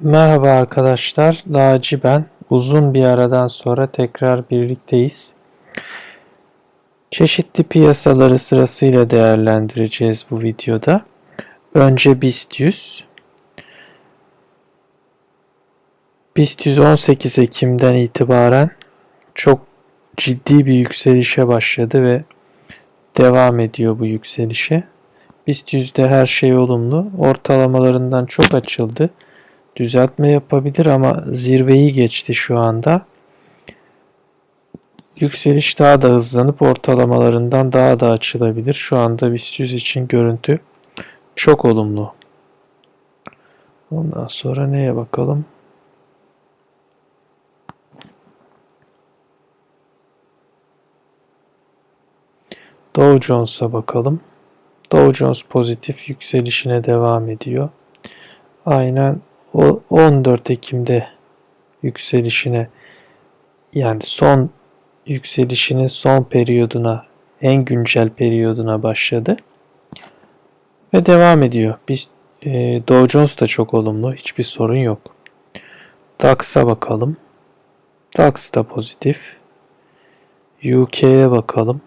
Merhaba arkadaşlar, Laci ben. Uzun bir aradan sonra tekrar birlikteyiz. Çeşitli piyasaları sırasıyla değerlendireceğiz bu videoda. Önce BIST 100. BIST 100 18 Ekim'den itibaren çok ciddi bir yükselişe başladı ve devam ediyor bu yükselişe. BIST 100'de her şey olumlu. Ortalamalarından çok açıldı düzeltme yapabilir ama zirveyi geçti şu anda. Yükseliş daha da hızlanıp ortalamalarından daha da açılabilir. Şu anda BIST 100 için görüntü çok olumlu. Ondan sonra neye bakalım? Dow Jones'a bakalım. Dow Jones pozitif yükselişine devam ediyor. Aynen 14 Ekim'de yükselişine yani son yükselişinin son periyoduna en güncel periyoduna başladı ve devam ediyor. Biz e, Dow Jones da çok olumlu. Hiçbir sorun yok. DAX'a bakalım. DAX da pozitif. UK'ye bakalım.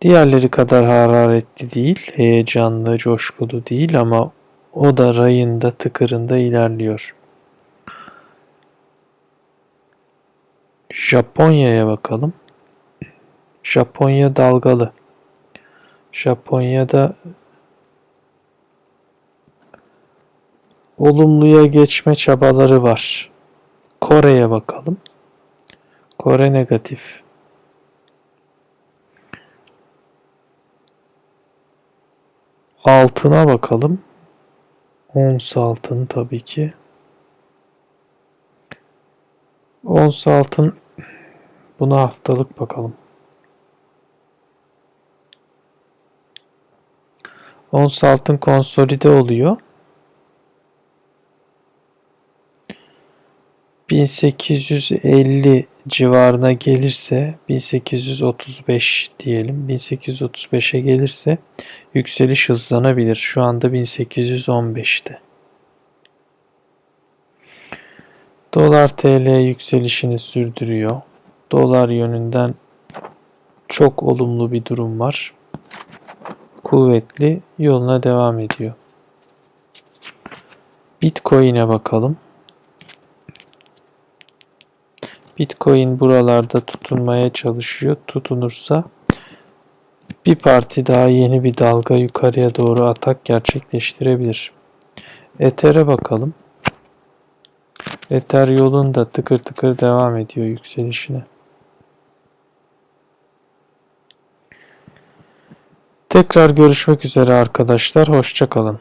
Diğerleri kadar hararetli değil, heyecanlı, coşkulu değil ama o da rayında tıkırında ilerliyor. Japonya'ya bakalım. Japonya dalgalı. Japonya'da olumluya geçme çabaları var. Kore'ye bakalım. Kore negatif. Altına bakalım. Ons altın tabii ki. Ons altın buna haftalık bakalım. Ons altın konsolide oluyor. 1850 civarına gelirse 1835 diyelim 1835'e gelirse yükseliş hızlanabilir. Şu anda 1815'te. Dolar TL yükselişini sürdürüyor. Dolar yönünden çok olumlu bir durum var. Kuvvetli yoluna devam ediyor. Bitcoin'e bakalım. Bitcoin buralarda tutunmaya çalışıyor. Tutunursa bir parti daha yeni bir dalga yukarıya doğru atak gerçekleştirebilir. Ether'e bakalım. Ether yolunda tıkır tıkır devam ediyor yükselişine. Tekrar görüşmek üzere arkadaşlar. Hoşçakalın.